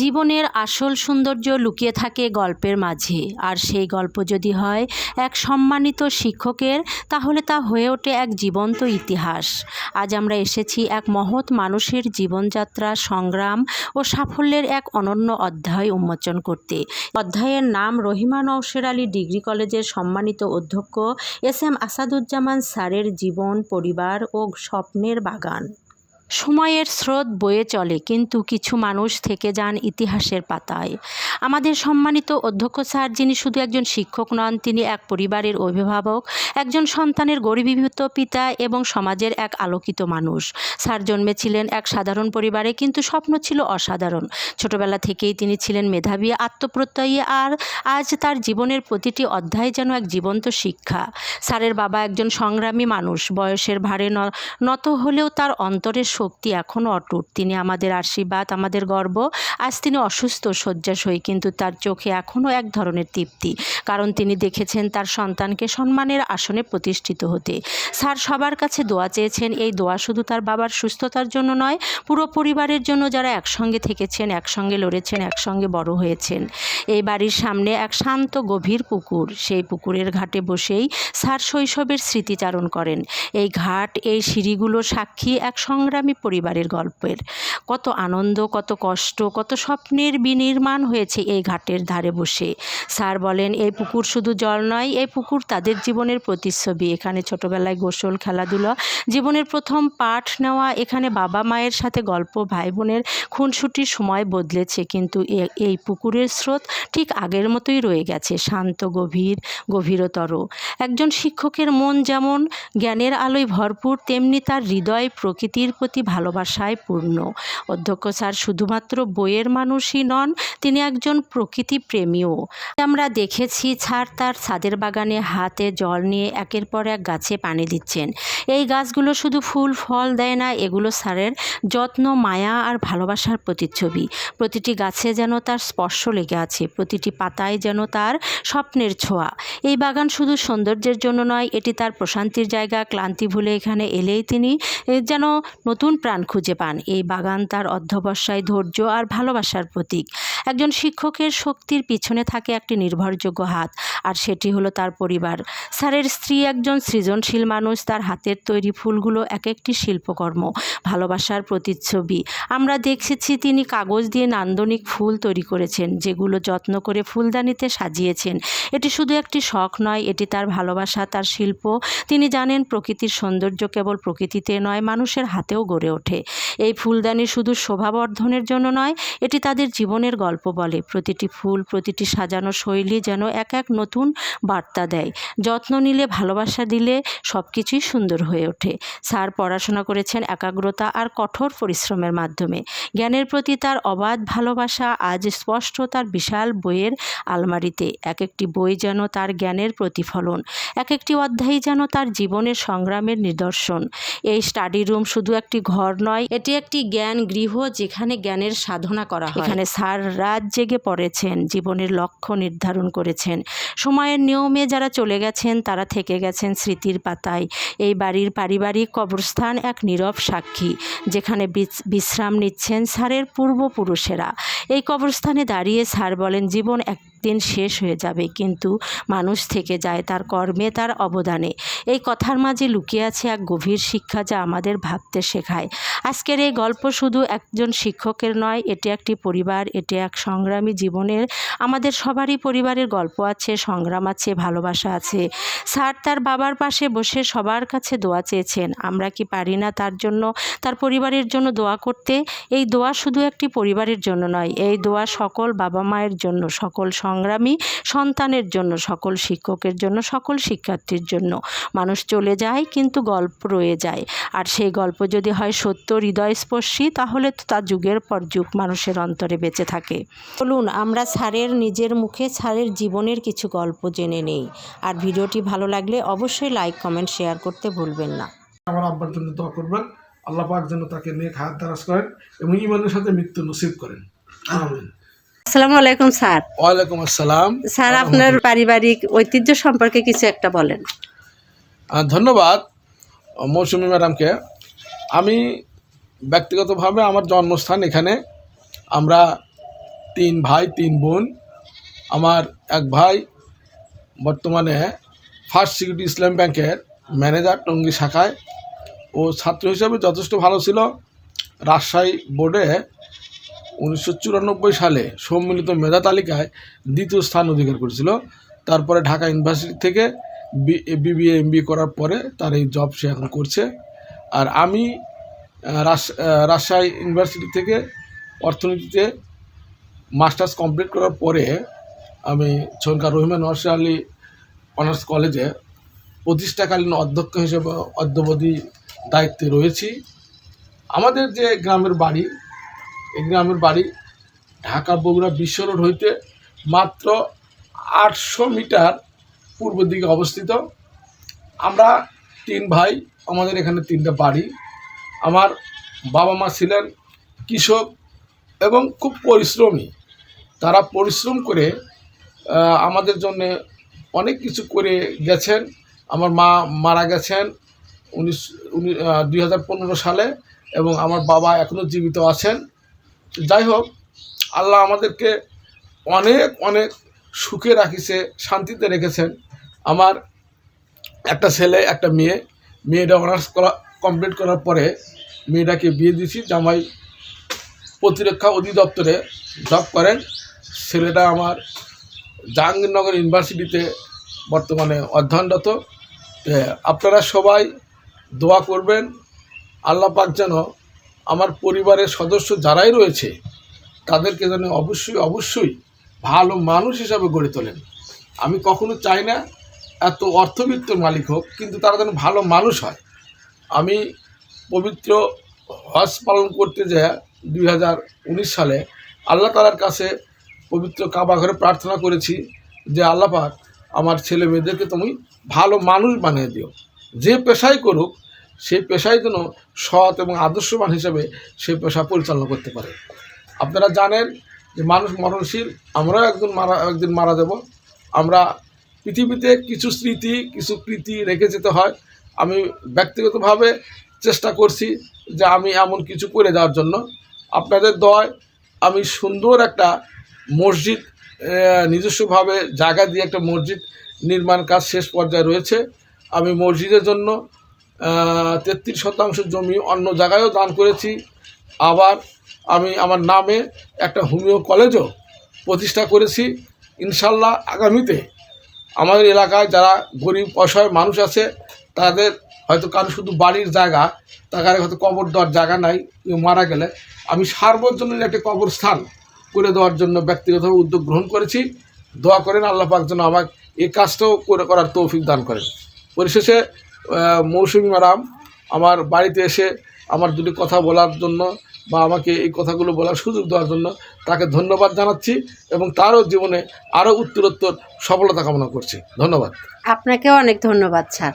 জীবনের আসল সৌন্দর্য লুকিয়ে থাকে গল্পের মাঝে। আর সেই গল্প যদি হয় এক সম্মানিত শিক্ষকের, তাহলে তা হয়ে ওঠে এক জীবন্ত ইতিহাস। আজ আমরা এসেছি এক মহৎ মানুষের জীবনযাত্রা, সংগ্রাম ও সাফল্যের এক অনন্য অধ্যায় উন্মোচন করতে। অধ্যায়ের নাম রহিমা নওশের আলী ডিগ্রি কলেজের সম্মানিত অধ্যক্ষ এস এম আসাদুজ্জামান স্যারের জীবন, পরিবার ও স্বপ্নের বাগান। সময়ের স্রোত বয়ে চলে, কিন্তু কিছু মানুষ থেকে যান ইতিহাসের পাতায়। আমাদের সম্মানিত অধ্যক্ষ স্যার, যিনি শুধু একজন শিক্ষক নন, তিনি এক পরিবারের অভিভাবক, একজন সন্তানের গরিবীভূত পিতা এবং সমাজের এক আলোকিত মানুষ। স্যার জন্মেছিলেন এক সাধারণ পরিবারে, কিন্তু স্বপ্ন ছিল অসাধারণ। ছোটবেলা থেকেই তিনি ছিলেন মেধাবী, আত্মপ্রত্যয়ী, আর আজ তার জীবনের প্রতিটি অধ্যায় যেন এক জীবন্ত শিক্ষা। স্যারের বাবা একজন সংগ্রামী মানুষ, বয়সের ভারে নত হলেও তার অন্তরের শক্তি এখনও অটুট। তিনি আমাদের আশীর্বাদ, আমাদের গর্ব। আজ তিনি অসুস্থ, শয্যাশয়ী, কিন্তু তার চোখে এখনও এক ধরনের তৃপ্তি, কারণ তিনি দেখেছেন তার সন্তানকে সম্মানের আসনে প্রতিষ্ঠিত হতে। স্যার, সবার কাছে দোয়া চেয়েছেন, এই দোয়া শুধু তার বাবার সুস্থতার জন্য নয়, পুরো পরিবারের জন্য যারা একসঙ্গে থেকেছেন, একসঙ্গে লড়েছেন, একসঙ্গে বড় হয়েছেন। এই বাড়ির সামনে এক শান্ত, গভীর পুকুর, সেই পুকুরের ঘাটে বসেই স্যার শৈশবের স্মৃতিচারণ করেন। এই ঘাট, এই সিঁড়িগুলো সাক্ষী এক সংগ্রামী পরিবারের গল্পের। কত আনন্দ, কত কষ্ট, কত স্বপ্নের বিনির্মাণ হয়েছে এই ঘাটের ধারে বসে। স্যার বলেন, এই পুকুর শুধু জল নয়, এই পুকুর তাদের জীবনের প্রতিচ্ছবি। এখানে ছোটবেলায় গোসল, খেলাধুলা, জীবনের প্রথম পাঠ নেওয়া, এখানে বাবা মায়ের সাথে গল্প ভাই বোনের খুনসুটির সময় বদলেছে। কিন্তু এই পুকুরের স্রোত ঠিক আগের মতোই রয়ে গেছে, শান্ত, গভীর, গভীরতর। একজন শিক্ষকের মন যেমন জ্ঞানের আলোয় ভরপুর, তেমনি তার হৃদয় প্রকৃতির প্রতি ভালোবাসায় পূর্ণ। অধ্যক্ষ স্যার শুধুমাত্র বইয়ের মানুষই নন, তিনি একজন প্রকৃতি প্রেমীও। আমরা দেখেছি স্যার তার ছাদের বাগানে হাতে জল নিয়ে একের পর এক গাছে পানি দিচ্ছেন। এই গাছগুলো শুধু ফুল, ফল দেয় না, এগুলো স্যারের যত্ন, মায়া আর ভালোবাসার প্রতিচ্ছবি। প্রতিটি গাছে যেন তার স্পর্শ লেগে আছে, প্রতিটি পাতায় যেন তার স্বপ্নের ছোঁয়া। এই বাগান শুধু সৌন্দর্যের জন্য নয়, এটি তার প্রশান্তির জায়গা, ক্লান্তি ভুলে এখানে এলেই তিনি যেন নতুন প্রাণ খুঁজে পান। এই বাগান তার অধ্যবসায়, ধৈর্য আর ভালোবাসার প্রতীক। একজন শিক্ষকের শক্তির পিছনে থাকে একটি নির্ভরযোগ্য হাত, আর সেটি হলো তার পরিবার। স্যারের স্ত্রী একজন সৃজনশীল মানুষ, তার হাতের তৈরি ফুলগুলো এক একটি শিল্পকর্ম, ভালোবাসার প্রতিচ্ছবি। আমরা দেখেছি তিনি কাগজ দিয়ে নান্দনিক ফুল তৈরি করেছেন, যেগুলো যত্ন করে ফুলদানিতে সাজিয়েছেন। এটি শুধু একটি শখ নয়, এটি তার ভালোবাসা, তার শিল্প। তিনি জানেন, প্রকৃতির সৌন্দর্য কেবল প্রকৃতিতে নয়, মানুষের হাতেও গড়ে ওঠে। এই ফুলদানি শুধু শোভাবর্ধনের জন্য নয়, এটি তাদের জীবনের গল্প বলে। প্রতিটি ফুল, প্রতিটি সাজানো শৈলী যেন এক এক নতুন বার্তা দেয়। যত্ন নিলে, ভালোবাসা দিলে সব কিছুই সুন্দর হয়ে ওঠে। স্যার পড়াশোনা করেছেন একাগ্রতা আর কঠোর পরিশ্রমের মাধ্যমে। জ্ঞানের প্রতি তার অবাধ ভালোবাসা আজ স্পষ্ট তার বিশাল বইয়ের আলমারিতে। এক একটি বই যেন তার জ্ঞানের প্রতিফলন। এক একটি অধ্যায় যেন তার জীবনের সংগ্রামের নিদর্শন। এই স্টাডি রুম শুধু একটি ঘর নয়, এটি একটি জ্ঞান গৃহ যেখানে জ্ঞানের সাধনা করা হয়। এখানে স্যার রাত জেগে পড়েছেন, জীবনের লক্ষ্য নির্ধারণ করেছেন। সময়ের নিয়মে যারা চলে গেছেন, তারা থেকে গেছেন স্মৃতির পাতায়। এই বাড়ির পারিবারিক কবরস্থান এক নীরব সাক্ষী, যেখানে বিশ্রাম নিচ্ছেন স্যারের পূর্বপুরুষেরা। এই কবরস্থানে দাঁড়িয়ে স্যার বলেন, জীবন একদিন শেষ হয়ে যাবে, কিন্তু মানুষ থেকে যায় তার কর্মে, তার অবদানে। এই কথার মাঝে লুকিয়ে আছে এক গভীর শিক্ষা যা আমাদের ভাবতে শেখায়। আজকের এই গল্প শুধু একজন শিক্ষকের নয়, এটি একটি পরিবার, এটি এক সংগ্রামী জীবনের, আমাদের সবারই পরিবারের গল্প আছে, সংগ্রাম আছে, ভালোবাসা আছে। স্যার তার বাবার পাশে বসে সবার কাছে দোয়া চেয়েছেন, আমরা কি পারি না তার জন্য, তার পরিবারের জন্য দোয়া করতে? এই দোয়া শুধু একটি পরিবারের জন্য নয়, এই দোয়া সকল বাবা মায়ের জন্য, সকল সংগ্রামী, সন্তানের জন্য, সকল শিক্ষকের জন্য, সকল শিক্ষার্থীর জন্য। মানুষ চলে যায়, কিন্তু গল্প রয়ে যায়। আর সেই গল্প যদি হয় সত্য হৃদয়স্পর্শী, তাহলে তো তা যুগের পর যুগ মানুষের অন্তরে বেঁচে থাকে। বলুন আমরা স্যারের নিজের মুখে স্যারের জীবনের কিছু গল্প জেনে নেই। আর ভিডিওটি ভালো লাগলে অবশ্যই লাইক, কমেন্ট, শেয়ার করতে ভুলবেন না। আমার আব্বার জন্য দোয়া করবেন। আল্লাহ পাক যেন তাকে নেক হাত দারাজ করেন এবং ইমানের সাথে মৃত্যু নসিব করেন। আমিন। আসসালামু আলাইকুম স্যার। ওয়ালাইকুম আসসালাম। স্যার আপনার পারিবারিক ঐতিহ্য সম্পর্কে কিছু একটা বলেন। ধন্যবাদ মৌসুমি ম্যাডামকে। আমি ব্যক্তিগতভাবে আমার জন্মস্থান এখানে। আমরা তিন ভাই তিন বোন। আমার এক ভাই বর্তমানে ফার্স্ট সিকিউরিটি ইসলাম ব্যাংকের ম্যানেজার টঙ্গী শাখায়। ও ছাত্র হিসাবে যথেষ্ট ভালো ছিল। রাজশাহী বোর্ডে উনিশশো চুরানব্বই সালে সম্মিলিত মেধা তালিকায় দ্বিতীয় স্থান অধিকার করেছিল। তারপরে ঢাকা ইউনিভার্সিটি থেকে বিবিএ এম করার পরে তার এই জব সে এখন করছে। আর আমি রাজশাহী ইউনিভার্সিটি থেকে অর্থনীতিতে মাস্টার্স কমপ্লিট করার পরে আমি ছনকার রহিমান নরসে আলী অনার্স কলেজে প্রতিষ্ঠাকালীন অধ্যক্ষ হিসেবে অদ্যবধি দায়িত্বে রয়েছি। আমাদের যে গ্রামের বাড়ি এই গ্রামের বাড়ি, ঢাকা বগুড়া বিশ্ব রোড হইতে মাত্র আটশো মিটার পূর্ব দিকে অবস্থিত। আমরা তিন ভাই, আমাদের এখানে তিনটা বাড়ি। আমার বাবা মা ছিলেন কৃষক এবং খুব পরিশ্রমী। তারা পরিশ্রম করে আমাদের জন্য অনেক কিছু করে গেছেন। আমার মা মারা গেছেন উনিশ, উনি সালে এবং আমার বাবা এখনও জীবিত আছেন। যাই হোক, আল্লাহ আমাদেরকে অনেক অনেক সুখে রাখিছে, শান্তিতে রেখেছেন। আমার একটা ছেলে, একটা মেয়ে, মেয়েটা অনার্স করা কমপ্লিট করার পরে মেয়েটাকে বিয়ে দিয়েছি জামাই প্রতিরক্ষা অধিদপ্তরে জব করেন। ছেলেটা আমার জাহাঙ্গীরনগর ইউনিভার্সিটিতে বর্তমানে অধ্যয়নরত। আপনারা সবাই দোয়া করবেন। আল্লাহ পাক যেন আমার পরিবারের সদস্য যারাই রয়েছে, তাদেরকে যেন অবশ্যই অবশ্যই ভালো মানুষ হিসাবে গড়ে তোলেন। আমি কখনো চাই না এত অর্থবিত্ত মালিক হোক, কিন্তু তারা যেন ভালো মানুষ হয়। আমি পবিত্র হজ পালন করতে যায় দুই সালে আল্লাহ তালার কাছে পবিত্র কাবা ঘরে প্রার্থনা করেছি যে, আল্লাহ পাক আমার ছেলে মেয়েদেরকে তুমি ভালো মানুষ বানিয়ে দিও। যে পেশাই করুক সেই পেশাই যেন সৎ এবং আদর্শবান হিসেবে সেই পেশা পরিচালনা করতে পারে। আপনারা জানেন যে মানুষ মরণশীল, আমরাও একজন মারা, একদিন মারা যাব। আমরা পৃথিবীতে কিছু স্মৃতি, কিছু কৃতি রেখে যেতে হয়। আমি ব্যক্তিগতভাবে চেষ্টা করছি যে আমি এমন কিছু করে যাওয়ার জন্য। আপনাদের দয় আমি সুন্দর একটা মসজিদ নিজস্বভাবে জায়গা দিয়ে একটা মসজিদ নির্মাণ কাজ শেষ পর্যায়ে রয়েছে। আমি মসজিদের জন্য তেত্রিশ শতাংশ জমি অন্য জায়গায়ও দান করেছি। আবার আমি আমার নামে একটা হোমিও কলেজও প্রতিষ্ঠা করেছি। ইনশাল্লাহ আগামীতে আমাদের এলাকায় যারা গরিব অসহায় মানুষ আছে, তাদের হয়তো কারও শুধু বাড়ির জায়গা, তাদের হয়তো কবর দেওয়ার জায়গা নাই মারা গেলে। আমি সার্বজনীন একটি কবরস্থান করে দেওয়ার জন্য ব্যক্তিগতভাবে উদ্যোগ গ্রহণ করেছি। দোয়া করেন, আল্লাহ পাক যেন আমার এই কাজটাও করে করার তৌফিক দান করেন। পরিশেষে মৌসুমী ম্যাডাম, আমার বাড়িতে এসে আমার দুটি কথা বলার জন্য বা আমাকে এই কথাগুলো বলার সুযোগ দেওয়ার জন্য তাকে ধন্যবাদ জানাচ্ছি এবং তারও জীবনে আরও উত্তরোত্তর সফলতা কামনা করছি। ধন্যবাদ। আপনাকে অনেক ধন্যবাদ, স্যার।